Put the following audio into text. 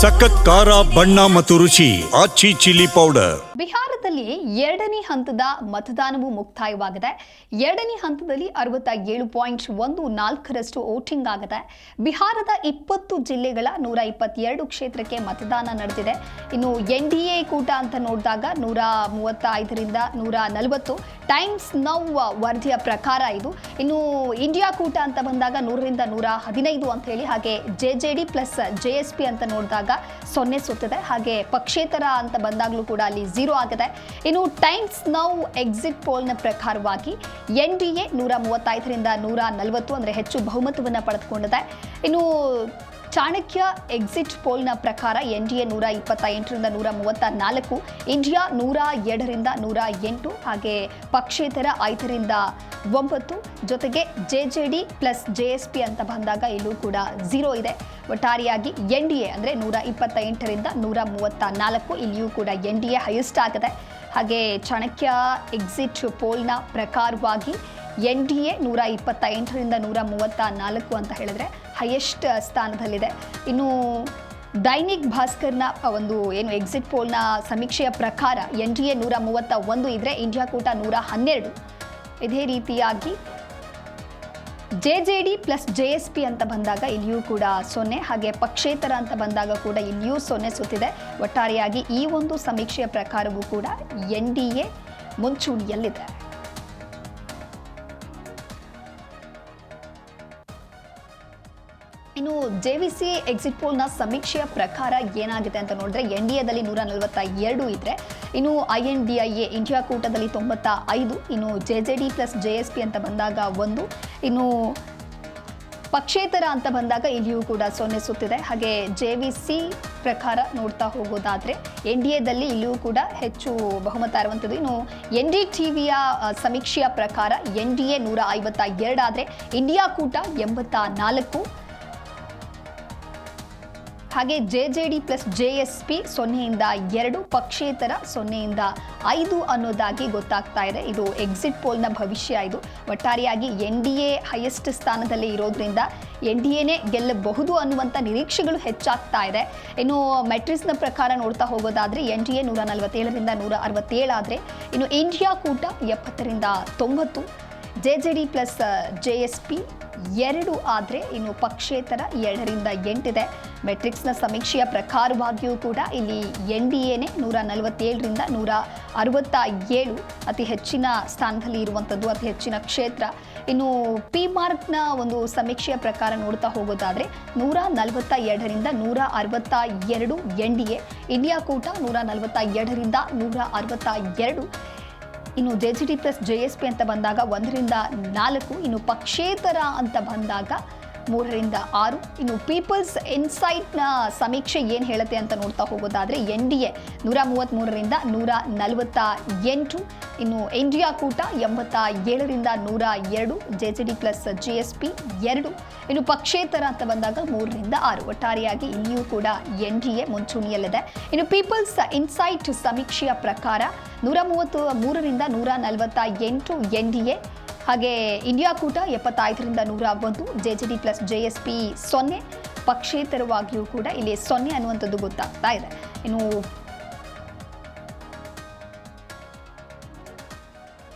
ಸಖತ್ ಖಾರ, ಬಣ್ಣ ಮತ್ತು ರುಚಿ ಆಚಿ ಚಿಲ್ಲಿ ಪೌಡರ್. ಬಿಹಾರದಲ್ಲಿ ಎರಡನೇ ಹಂತದ ಮತದಾನವು ಮುಕ್ತಾಯವಾಗಿದೆ. ಎರಡನೇ ಹಂತದಲ್ಲಿ ಅರವತ್ತ ಏಳು ಪಾಯಿಂಟ್ ಒಂದು ನಾಲ್ಕರಷ್ಟು ವೋಟಿಂಗ್ ಆಗಿದೆ. ಬಿಹಾರದ ಇಪ್ಪತ್ತು ಜಿಲ್ಲೆಗಳ ನೂರ ಇಪ್ಪತ್ತೆರಡು ಕ್ಷೇತ್ರಕ್ಕೆ ಮತದಾನ ನಡೆದಿದೆ. ಇನ್ನು ಎನ್ ಡಿ ಎ ಕೂಟ ಅಂತ ನೋಡಿದಾಗ ನೂರ ಮೂವತ್ತ ಐದರಿಂದ ನೂರ ನಲವತ್ತು. ಟೈಮ್ಸ್ ನೌ ವರದಿಯ ಪ್ರಕಾರ ಇದು. ಇನ್ನು ಇಂಡಿಯಾ ಕೂಟ ಅಂತ ಬಂದಾಗ ನೂರರಿಂದ ನೂರ ಹದಿನೈದು ಅಂತ ಹೇಳಿ, ಹಾಗೆ J J D plus J S P ಅಂತ ನೋಡಿದಾಗ ಸೊನ್ನೆ ಸುತ್ತಿದೆ ಹಾಗೆ ಪಕ್ಷೇತರ ಅಂತ ಬಂದಾಗಲೂ ಕೂಡ ಅಲ್ಲಿ ಝೀರೋ ಆಗಿದೆ. ಇನ್ನು ಟೈಮ್ಸ್ ನೌ ಎಕ್ಸಿಟ್ ಪೋಲ್ನ ಪ್ರಕಾರವಾಗಿ ಎನ್ ಡಿ ಎ ನೂರ ಮೂವತ್ತೈದರಿಂದ ನೂರ ನಲವತ್ತು ಅಂದರೆ ಹೆಚ್ಚು ಬಹುಮತವನ್ನು ಪಡೆದುಕೊಂಡಿದೆ. ಇನ್ನು ಚಾಣಕ್ಯ ಎಕ್ಸಿಟ್ ಪೋಲ್ನ ಪ್ರಕಾರ ಎನ್ ಡಿ ಎ ನೂರ ಇಪ್ಪತ್ತ ಎಂಟರಿಂದ ನೂರ ಮೂವತ್ತ ನಾಲ್ಕು ಇಂಡಿಯಾ ನೂರ ಎರಡರಿಂದ ನೂರ ಎಂಟು, ಹಾಗೆ ಪಕ್ಷೇತರ ಐದರಿಂದ ಒಂಬತ್ತು, ಜೊತೆಗೆ J J D plus J S P ಅಂತ ಬಂದಾಗ ಇಲ್ಲೂ ಕೂಡ ಝೀರೋ ಇದೆ. ಒಟ್ಟಾರೆಯಾಗಿ ಎನ್ ಡಿ ಎ ಅಂದರೆ ನೂರ ಇಪ್ಪತ್ತ ಎಂಟರಿಂದ ನೂರ ಮೂವತ್ತ ನಾಲ್ಕು ಇಲ್ಲಿಯೂ ಕೂಡ ಎನ್ ಡಿ ಎ ಹೈಯೆಸ್ಟ್ ಆಗಿದೆ. ಹಾಗೆ ಚಾಣಕ್ಯ ಎಕ್ಸಿಟ್ ಪೋಲ್ನ ಪ್ರಕಾರವಾಗಿ ಎನ್ ಡಿ ಎ ನೂರ ಇಪ್ಪತ್ತ ಎಂಟರಿಂದ ನೂರ ಮೂವತ್ತ ನಾಲ್ಕು ಅಂತ ಹೇಳಿದ್ರೆ ಹೈಯೆಸ್ಟ್ ಸ್ಥಾನದಲ್ಲಿದೆ. ಇನ್ನು ದೈನಿಕ್ ಭಾಸ್ಕರ್ನ ಒಂದು ಏನು ಎಕ್ಸಿಟ್ ಪೋಲ್ನ ಸಮೀಕ್ಷೆಯ ಪ್ರಕಾರ ಎನ್ ಡಿ ಎ ನೂರ ಮೂವತ್ತ ಒಂದು ಇದ್ರೆ ಇಂಡಿಯಾ ಕೂಟ ನೂರ ಹನ್ನೆರಡು. ಇದೇ ರೀತಿಯಾಗಿ J J D plus J S P ಅಂತ ಬಂದಾಗ ಇಲ್ಲಿಯೂ ಕೂಡ ಸೊನ್ನೆ, ಹಾಗೆ ಪಕ್ಷೇತರ ಅಂತ ಬಂದಾಗ ಕೂಡ ಇಲ್ಲಿಯೂ ಸೊನ್ನೆ ಸುತ್ತಿದೆ ಒಟ್ಟಾರೆಯಾಗಿ ಈ ಒಂದು ಸಮೀಕ್ಷೆಯ ಪ್ರಕಾರವೂ ಕೂಡ ಎನ್ ಡಿ ಎ ಮುಂಚೂಣಿಯಲ್ಲಿದೆ. ಇನ್ನು ಜೆ ವಿ ಸಿ ಎಕ್ಸಿಟ್ ಪೋಲ್ನ ಸಮೀಕ್ಷೆಯ ಪ್ರಕಾರ ಏನಾಗಿದೆ ಅಂತ ನೋಡಿದ್ರೆ ಎನ್ ಡಿ ಎದಲ್ಲಿ ನೂರ ನಲವತ್ತ ಎರಡು ಇದ್ರೆ ಇನ್ನು I N D I A India ಕೂಟದಲ್ಲಿ ತೊಂಬತ್ತ ಐದು, ಇನ್ನು J J D plus J S P ಅಂತ ಬಂದಾಗ ಒಂದು, ಇನ್ನು ಪಕ್ಷೇತರ ಅಂತ ಬಂದಾಗ ಇಲ್ಲಿಯೂ ಕೂಡ ಸೊನ್ನೆ ಸುತ್ತಿದೆ. ಹಾಗೆ ಜೆ ವಿ ಸಿ ಪ್ರಕಾರ ನೋಡ್ತಾ ಹೋಗೋದಾದರೆ ಎನ್ ಡಿ ಎದಲ್ಲಿ ಇಲ್ಲಿಯೂ ಕೂಡ ಹೆಚ್ಚು ಬಹುಮತ ಇರುವಂಥದ್ದು ಇನ್ನು ಎನ್ ಡಿ ಟಿ ವಿಯ ಸಮೀಕ್ಷೆಯ ಪ್ರಕಾರ ಎನ್ ಡಿ ಎ ನೂರ ಐವತ್ತ ಎರಡಾದರೆ ಇಂಡಿಯಾ ಕೂಟ ಎಂಬತ್ತ ನಾಲ್ಕು ಹಾಗೆ J J D plus J S P ಸೊನ್ನೆಯಿಂದ ಎರಡು, ಪಕ್ಷೇತರ ಸೊನ್ನೆಯಿಂದ ಐದು ಅನ್ನೋದಾಗಿ ಗೊತ್ತಾಗ್ತಾ ಇದೆ. ಇದು ಎಕ್ಸಿಟ್ ಪೋಲ್ನ ಭವಿಷ್ಯ ಇದು. ಒಟ್ಟಾರೆಯಾಗಿ ಎನ್ ಡಿ ಎ ಹೈಯೆಸ್ಟ್ ಸ್ಥಾನದಲ್ಲಿ ಇರೋದ್ರಿಂದ ಎನ್ ಡಿ ಎನೇ ಗೆಲ್ಲಬಹುದು ಅನ್ನುವಂಥ ನಿರೀಕ್ಷೆಗಳು ಹೆಚ್ಚಾಗ್ತಾ ಇದೆ. ಇನ್ನು ಮೆಟ್ರಿಕ್ಸ್ನ ಪ್ರಕಾರ ನೋಡ್ತಾ ಹೋಗೋದಾದರೆ ಎನ್ ಡಿ ಎ ನೂರ ನಲವತ್ತೇಳರಿಂದ ನೂರ ಅರವತ್ತೇಳಾದರೆ ಇನ್ನು ಇಂಡಿಯಾ ಕೂಟ ಎಪ್ಪತ್ತರಿಂದ ತೊಂಬತ್ತು J J D plus J S P ಎರಡು ಆದರೆ ಇನ್ನು ಪಕ್ಷೇತರ ಎರಡರಿಂದ ಎಂಟಿದೆ. ಮೆಟ್ರಿಕ್ಸ್ನ ಸಮೀಕ್ಷೆಯ ಪ್ರಕಾರವಾಗಿಯೂ ಕೂಡ ಇಲ್ಲಿ ಎನ್ ಡಿ ಎನೇ ನೂರ ನಲವತ್ತೇಳರಿಂದ ನೂರ ಅರವತ್ತ ಏಳು ಅತಿ ಹೆಚ್ಚಿನ ಸ್ಥಾನದಲ್ಲಿ ಇರುವಂಥದ್ದು, ಅತಿ ಹೆಚ್ಚಿನ ಕ್ಷೇತ್ರ. ಇನ್ನು ಪಿ ಮಾರ್ಕ್ನ ಒಂದು ಸಮೀಕ್ಷೆಯ ಪ್ರಕಾರ ನೋಡ್ತಾ ಹೋಗೋದಾದರೆ ನೂರ ನಲವತ್ತ ಎರಡರಿಂದ ನೂರ ಅರವತ್ತ ಎರಡು ಎನ್ ಡಿ ಎ, ಇಂಡಿಯಾ ಕೂಟ ನೂರ ನಲವತ್ತ ಎರಡರಿಂದ ನೂರ ಅರವತ್ತ ಎರಡು ಇನ್ನು J G D plus J S P ಅಂತ ಬಂದಾಗ ಒಂದರಿಂದ ನಾಲ್ಕು, ಇನ್ನು ಪಕ್ಷೇತರ ಅಂತ ಬಂದಾಗ ಮೂರರಿಂದ ಆರು. ಇನ್ನು ಪೀಪಲ್ಸ್ ಇನ್ಸೈಟ್ನ ಸಮೀಕ್ಷೆ ಏನು ಹೇಳುತ್ತೆ ಅಂತ ನೋಡ್ತಾ ಹೋಗೋದಾದರೆ ಎನ್ ಡಿ ಎ ನೂರ ಮೂವತ್ತ್ಮೂರರಿಂದ ನೂರ ನಲವತ್ತ ಎಂಟು. ಇನ್ನು ಇಂಡಿಯಾ ಕೂಟ ಎಂಬತ್ತ ಏಳರಿಂದ ನೂರ ಎರಡು. J J D plus G S P ಎರಡು. ಇನ್ನು ಪಕ್ಷೇತರ ಅಂತ ಬಂದಾಗ ಮೂರರಿಂದ ಆರು. ಒಟ್ಟಾರೆಯಾಗಿ ಇಲ್ಲಿಯೂ ಕೂಡ ಎನ್ ಡಿ ಎ ಮುಂಚೂಣಿಯಲ್ಲಿದೆ. ಇನ್ನು ಪೀಪಲ್ಸ್ ಇನ್ಸೈಟ್ ಸಮೀಕ್ಷೆಯ ಪ್ರಕಾರ ನೂರ ಮೂವತ್ತು ಮೂರರಿಂದ ನೂರ ನಲವತ್ತ ಎಂಟು ಎನ್ ಡಿ ಎ. ಹಾಗೆ ಇಂಡಿಯಾ ಕೂಟ ಎಪ್ಪತ್ತೈದರಿಂದ ನೂರ ಒಂದು J J D plus J S P ಸೊನ್ನೆ, ಪಕ್ಷೇತರವಾಗಿಯೂ ಕೂಡ ಇಲ್ಲಿ ಸೊನ್ನೆ ಅನ್ನುವಂಥದ್ದು ಗೊತ್ತಾಗ್ತಾ ಇದೆ. ಇನ್ನು